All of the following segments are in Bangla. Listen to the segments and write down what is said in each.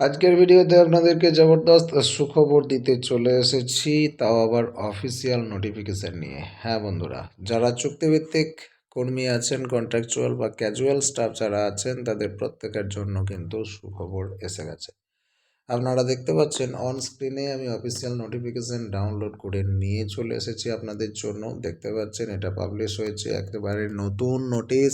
আজকের ভিডিওতে আপনাদেরকে জবরদস্ত সুখবর দিতে চলে এসেছি, তাও আবার অফিসিয়াল নোটিফিকেশান নিয়ে। হ্যাঁ বন্ধুরা, যারা চুক্তিভিত্তিক কর্মী আছেন কন্ট্রাকচুয়াল বা ক্যাজুয়াল স্টাফ যারা আছেন, তাদের প্রত্যেকের জন্য কিন্তু সুখবর এসে গেছে। আপনারা দেখতে পাচ্ছেন অন স্ক্রিনে আমি অফিসিয়াল নোটিফিকেশান ডাউনলোড করে নিয়ে চলে এসেছি আপনাদের জন্য। দেখতে পাচ্ছেন, এটা পাবলিশ হয়েছে, একেবারে নতুন নোটিশ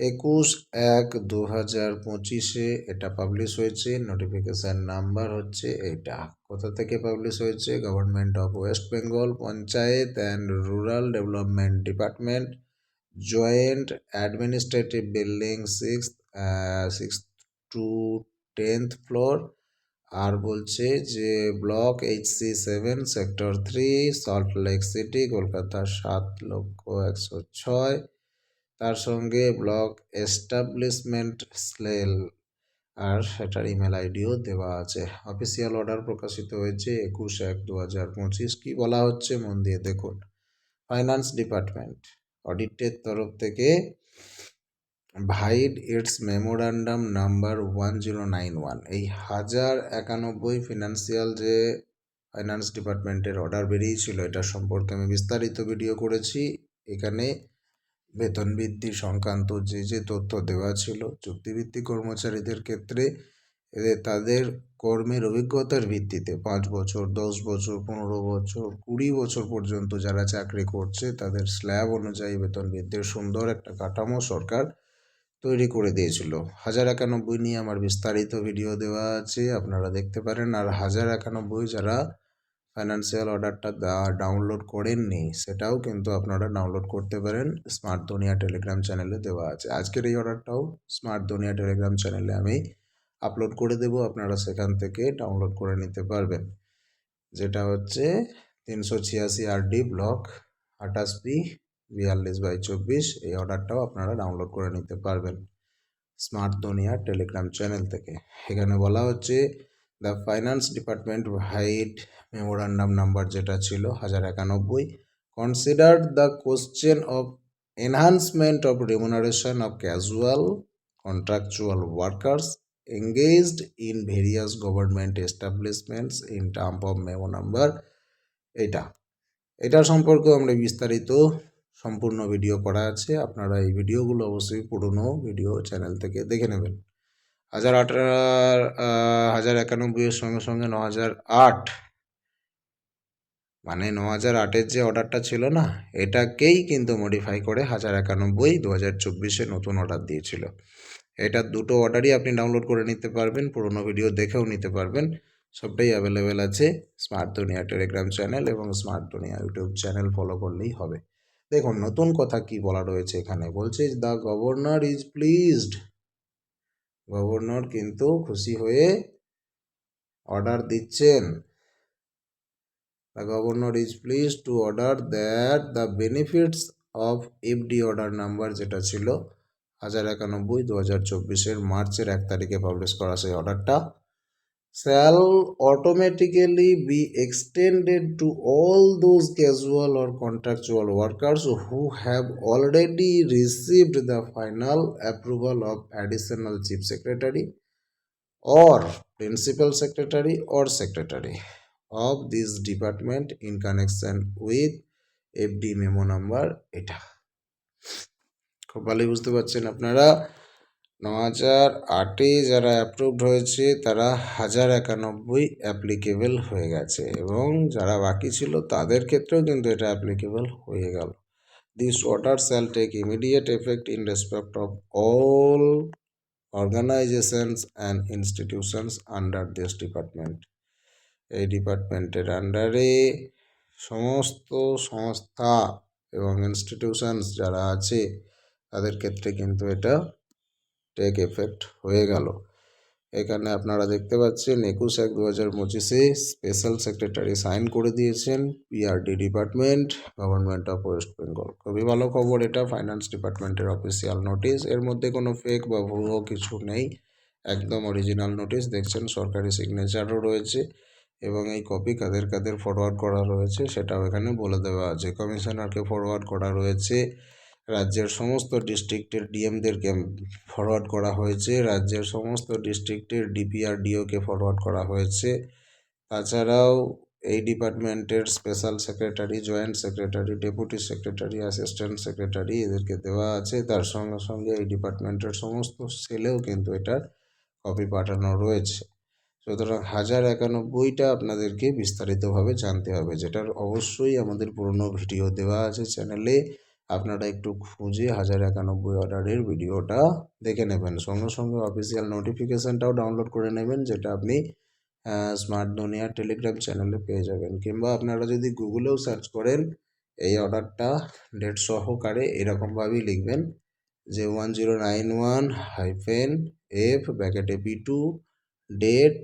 একুশ এক দু হাজার পঁচিশে এটা পাবলিশ হয়েছে। নোটিফিকেশান নাম্বার হচ্ছে এটা। কোথা থেকে পাবলিশ হয়েছে? Government of West Bengal panchayat and rural development department joint administrative building six six two tenth floor আর বলছে যে block H C seven sector three Salt Lake City Kolkata সাত লক্ষ একশো ছয়। তার সঙ্গে ব্লক এস্টাবলিশমেন্ট স্লেল আর সেটার ইমেল আইডিও দেওয়া আছে। অফিসিয়াল অর্ডার প্রকাশিত হয়েছে একুশ এক দু হাজার পঁচিশ। কী বলা হচ্ছে মন দিয়ে দেখুন। ফাইন্যান্স ডিপার্টমেন্ট, অডিটের তরফ থেকে vide its memorandum number one zero nine one. এই হাজার একানব্বই ফিনান্সিয়াল যে ফাইন্যান্স ডিপার্টমেন্টের অর্ডার বেরিয়েছিল, এটা সম্পর্কে আমি বিস্তারিত ভিডিও করেছি। এখানে বেতন বৃদ্ধি সংক্রান্ত যে যে তথ্য দেওয়া ছিল, চুক্তিভিত্তিক কর্মচারীদের ক্ষেত্রে তাদের কর্মের অভিজ্ঞতার ভিত্তিতে পাঁচ বছর, দশ বছর, পনেরো বছর, কুড়ি বছর পর্যন্ত যারা চাকরি করছে, তাদের স্ল্যাব অনুযায়ী বেতন বৃদ্ধির সুন্দর একটা কাঠামো সরকার তৈরি করে দিয়েছিল। হাজার একানব্বই নিয়ে আমার বিস্তারিত ভিডিও দেওয়া আছে, আপনারা দেখতে পারেন। আর হাজার একানব্বই যারা ফাইন্যান্সিয়াল অর্ডারটা ডাউনলোড করেননি সেটাও কিন্তু আপনারা ডাউনলোড করতে পারেন। স্মার্ট দুনিয়া টেলিগ্রাম চ্যানেলে দেওয়া আছে। আজকের এই অর্ডারটাও স্মার্ট দুনিয়া টেলিগ্রাম চ্যানেলে আমি আপলোড করে দেব, আপনারা সেখান থেকে ডাউনলোড করে নিতে পারবেন। যেটা হচ্ছে তিনশো ছিয়াশি আরডি ব্লক আঠাশ পি বিয়াল্লিশ বাই চব্বিশ, এই অর্ডারটাও আপনারা ডাউনলোড করে নিতে পারবেন। স্মার্ট দুনিয়া টেলিগ্রাম চ্যানেল থেকে। এখানে বলা হচ্ছে the finance department vide memorandum number যেটা ছিল হাজার একানব্বই। Considered the question of enhancement of remuneration of casual contractual workers engaged in various government establishments in term of memo number এটা এটা সম্পর্কে আমরা বিস্তারিত সম্পূর্ণ ভিডিও করা আছে। আপনারা এই ভিডিওগুলো অবশ্যই পুরনো ভিডিও চ্যানেল থেকে দেখে নেবেন। হাজার আঠার হাজার একানব্বইয়ের সঙ্গে সঙ্গে ন হাজার আট। মানে ন হাজার আটের যে অর্ডারটা ছিল না, এটাকেই কিন্তু মডিফাই করে হাজার একানব্বই দু হাজার চব্বিশে নতুন অর্ডার দিয়েছিল। এটার দুটো অর্ডারই আপনি ডাউনলোড করে নিতে পারবেন, পুরোনো ভিডিও দেখেও নিতে পারবেন। সবটাই অ্যাভেলেবেল আছে স্মার্ট দুনিয়া টেলিগ্রাম চ্যানেল এবং smart Duniya YouTube channel follow করলেই হবে। দেখুন, নতুন কথা কি বলা রয়েছে এখানে? বলছে the governor is pleased governor কিন্তু খুশি হয়ে অর্ডার দিচ্ছেন। The governor is please to order that the benefits of FD order number যেটা ছিল, হাজার একানব্বই দু হাজার চব্বিশের মার্চের এক তারিখে পাবলিশ করা সেই অর্ডারটা shall automatically be extended to all those casual or contractual workers who have already received the final approval of additional chief secretary or principal secretary or secretary of this department in connection with FD memo number এটা খুব ভালোই বুঝতে পারছেন আপনারা ন হাজার আটে যারা অ্যাপ্রুভড হয়েছে, তারা হাজার একানব্বই অ্যাপ্লিকেবল হয়ে গেছে এবং যারা বাকি ছিল, তাদের ক্ষেত্রেও কিন্তু এটা অ্যাপ্লিকেবল হয়ে গেল। This order shall take immediate effect in respect of all organisations and institutions under this department এই ডিপার্টমেন্টের আন্ডারে সমস্ত সংস্থা এবং ইনস্টিটিউশনস যারা আছে, তাদের ক্ষেত্রে কিন্তু এটা টেক এফেক্ট হয়ে গেল। এখানে আপনারা দেখতে পাচ্ছেন একুশ এক দু হাজার পঁচিশে স্পেশাল সেক্রেটারি সাইন করে দিয়েছেন PRD department government of West Bengal খুবই ভালো খবর এটা ফাইন্যান্স ডিপার্টমেন্টের অফিসিয়াল নোটিশ এর মধ্যে কোনো ফেক বা ভুয়ো কিছু নেই। একদম অরিজিনাল নোটিশ দেখছেন সরকারি সিগনেচারও রয়েছে এবং এই কপি কাদের কাদের ফরওয়ার্ড করা রয়েছে সেটাও এখানে বলে দেওয়া আছে। কমিশনারকে ফরওয়ার্ড করা রয়েছে। রাজ্যের সমস্ত ডিস্ট্রিক্টের ডিএমদেরকে ফরওয়ার্ড করা হয়েছে। রাজ্যের সমস্ত ডিস্ট্রিক্টের ডিপিআরডিওকে ফরওয়ার্ড করা হয়েছে। তাছাড়াও এই ডিপার্টমেন্টের special secretary joint secretary deputy secretary assistant secretary এদেরকে দেওয়া আছে। তার সঙ্গে সঙ্গে এই ডিপার্টমেন্টের সমস্ত সেলেও কিন্তু এটার কপি পাঠানো রয়েছে। সুতরাং হাজার একানব্বইটা আপনাদেরকে বিস্তারিতভাবে জানতে হবে, যেটার অবশ্যই আমাদের পুরনো ভিডিও দেওয়া আছে চ্যানেলে। আপনারা একটু খুঁজে হাজার একানব্বই অর্ডারের ভিডিওটা দেখে নেবেন। সঙ্গে সঙ্গে অফিসিয়াল নোটিফিকেশানটাও ডাউনলোড করে নেবেন, যেটা আপনি স্মার্ট দুনিয়া টেলিগ্রাম চ্যানেলে পেয়ে যাবেন। কিংবা আপনারা যদি গুগলেও সার্চ করেন, এই অর্ডারটা ডেট সহকারে এরকমভাবেই লিখবেন, যে one zero nine one hyphen F ব্যাকেটে B two date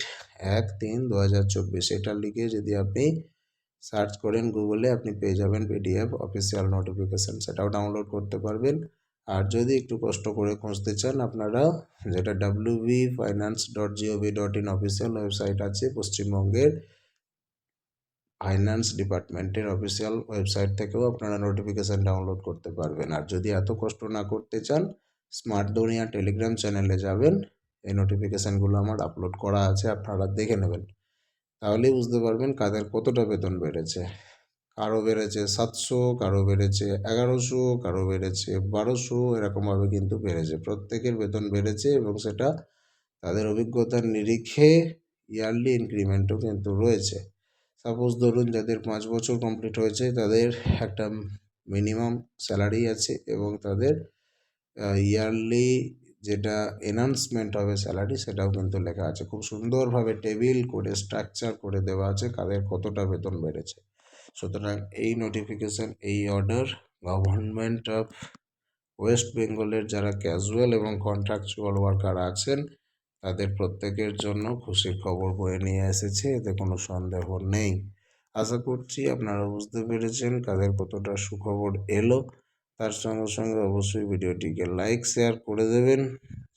এক তিন দু হাজার চব্বিশ। এটা লিখে যদি আপনি সার্চ করেন গুগলে, আপনি পেয়ে যাবেন পিডিএফ, অফিসিয়াল নোটিফিকেশান। সেটাও ডাউনলোড করতে পারবেন। আর যদি একটু কষ্ট করে খুঁজতে চান, আপনারা যেটা W B finance dot GOV dot in official website আছে, পশ্চিমবঙ্গের ফাইন্যান্স ডিপার্টমেন্টের অফিসিয়াল ওয়েবসাইট থেকেও আপনারা নোটিফিকেশান ডাউনলোড করতে পারবেন। আর যদি এত কষ্ট না করতে চান স্মার্ট দুনিয়া টেলিগ্রাম চ্যানেলে যাবেন। এই নোটিফিকেশানগুলো আমার আপলোড করা আছে, আপনারা দেখে নেবেন। তাহলেই বুঝতে পারবেন কাদের কতটা বেতন বেড়েছে। কারও বেড়েছে সাতশো, কারও বেড়েছে এগারোশো, কারও বেড়েছে বারোশো, এরকমভাবে কিন্তু বেড়েছে। প্রত্যেকের বেতন বেড়েছে এবং সেটা তাদের অভিজ্ঞতার নিরিখে ইয়ারলি ইনক্রিমেন্টও কিন্তু রয়েছে। সাপোজ ধরুন যাদের পাঁচ বছর কমপ্লিট হয়েছে তাদের একটা মিনিমাম স্যালারি আছে এবং তাদের ইয়ারলি যেটা এনাউন্সমেন্ট হবে স্যালারি সেটাও কিন্তু লেখা আছে। খুব সুন্দরভাবে টেবিল করে স্ট্রাকচার করে দেওয়া আছে কাদের কতটা বেতন বেড়েছে। সুতরাং এই নোটিফিকেশান এই অর্ডার গভর্নমেন্ট অফ ওয়েস্ট বেঙ্গলের যারা ক্যাজুয়াল এবং কন্ট্রাকচুয়াল ওয়ার্কার আছেন, তাদের প্রত্যেকের জন্য খুশির খবর বয়ে নিয়ে এসেছে, এতে কোনো সন্দেহ নেই। আশা করছি আপনারা বুঝতে পেরেছেন কাদের কতটা সুখবর এলো। তার সঙ্গে সঙ্গে অবশ্যই ভিডিওটিকে লাইক শেয়ার করে দেবেন,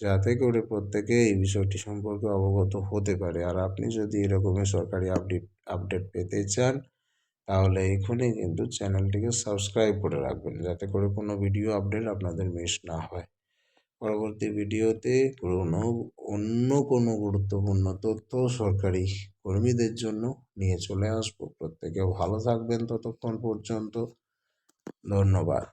যাতে করে প্রত্যেকে এই বিষয়টি সম্পর্কে অবগত হতে পারে। আর আপনি যদি এরকমই সরকারি আপডেট আপডেট পেতে চান, তাহলে এখনই কিন্তু চ্যানেলটিকে সাবস্ক্রাইব করে রাখবেন, যাতে করে কোনো ভিডিও আপডেট আপনাদের মিস না হয়। পরবর্তী ভিডিওতে কোনো, অন্য কোনো গুরুত্বপূর্ণ তথ্য সরকারি কর্মীদের জন্য নিয়ে চলে আসব। প্রত্যেকে ভালো থাকবেন ততক্ষণ পর্যন্ত। ধন্যবাদ।